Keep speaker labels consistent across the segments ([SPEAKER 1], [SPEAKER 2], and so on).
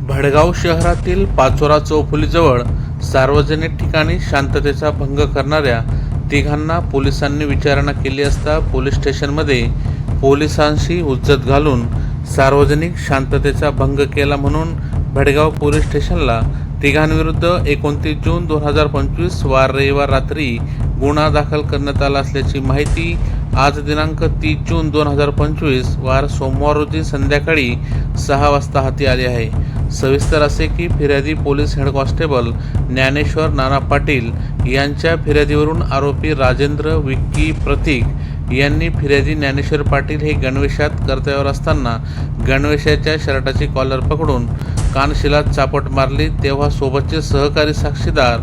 [SPEAKER 1] भडगाव शहरातील पाचोरा चौफुलीजवळ सार्वजनिक ठिकाणी शांततेचा भंग करणाऱ्या तिघांना पोलिसांनी विचारणा केली असता पोलीस स्टेशनमध्ये पोलिसांशी उज्जत घालून सार्वजनिक शांततेचा भंग केला म्हणून भडगाव पोलीस स्टेशनला तिघांविरुद्ध एकोणतीस जून दोन हजार पंचवीस वार रविवार रात्री गुन्हा दाखल करण्यात आला असल्याची माहिती आज दिनांक तीस जून दोन हजार पंचवीस वार सोमवार रोजी संध्याकाळी सहा वाजता हाती आली आहे. सविस्तर असे की फिर्यादी police head constable Dnyaneshwar Nana Patil यांच्या फिर्यादीवरून आरोपी राजेंद्र विक्की प्रतीक यांनी फिर्यादी ज्ञानेश्वर पाटील हे गणवेशात कर्तव्यावर असताना गणवेशाच्या शर्टाची कॉलर पकडून कानशिलात चापट मारली. तेव्हा सोबतचे सहकारी साक्षीदार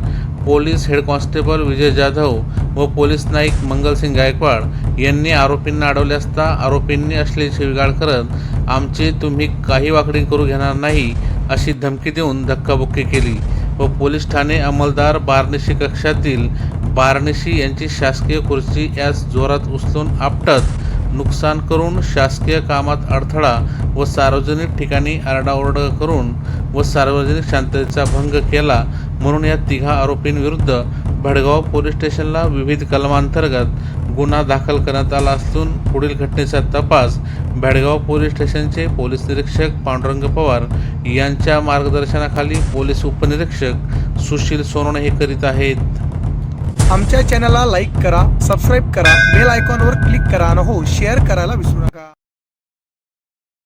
[SPEAKER 1] police head constable Vijay Jadhav व पोलीस नाईक मंगलसिंग गायकवाड यांनी आरोपींना अडवले असता आरोपींनी असलेली शिवीगाळ करत आमचे तुम्ही काही वाकडी करू घेणार नाही अशी धमकी देऊन धक्काबुक्की केली व पोलीस ठाणे अंमलदार बारनिशी कक्षातील बारनिशी यांची शासकीय खुर्ची यास जोरात उचलून आपटत नुकसान करून शासकीय कामात अडथळा व सार्वजनिक ठिकाणी आरडाओरडा करून व सार्वजनिक शांततेचा भंग केला म्हणून या तिघा आरोपींविरुद्ध भडगाव पोलीस स्टेशनला विविध कलमांतर्गत गुन्हा दाखल करण्यात आला असून पुढील घटनेचा तपास भडगाव पोलीस स्टेशनचे पोलीस निरीक्षक पांडुरंग पवार यांच्या मार्गदर्शनाखाली पोलीस उपनिरीक्षक सुशील सोनवणे हे करीत आहेत.
[SPEAKER 2] आमच्या चॅनलला लाईक करा सबस्क्राईब करा बेल आयकॉनवर क्लिक करा आणि हो शेअर करायला विसरू नका.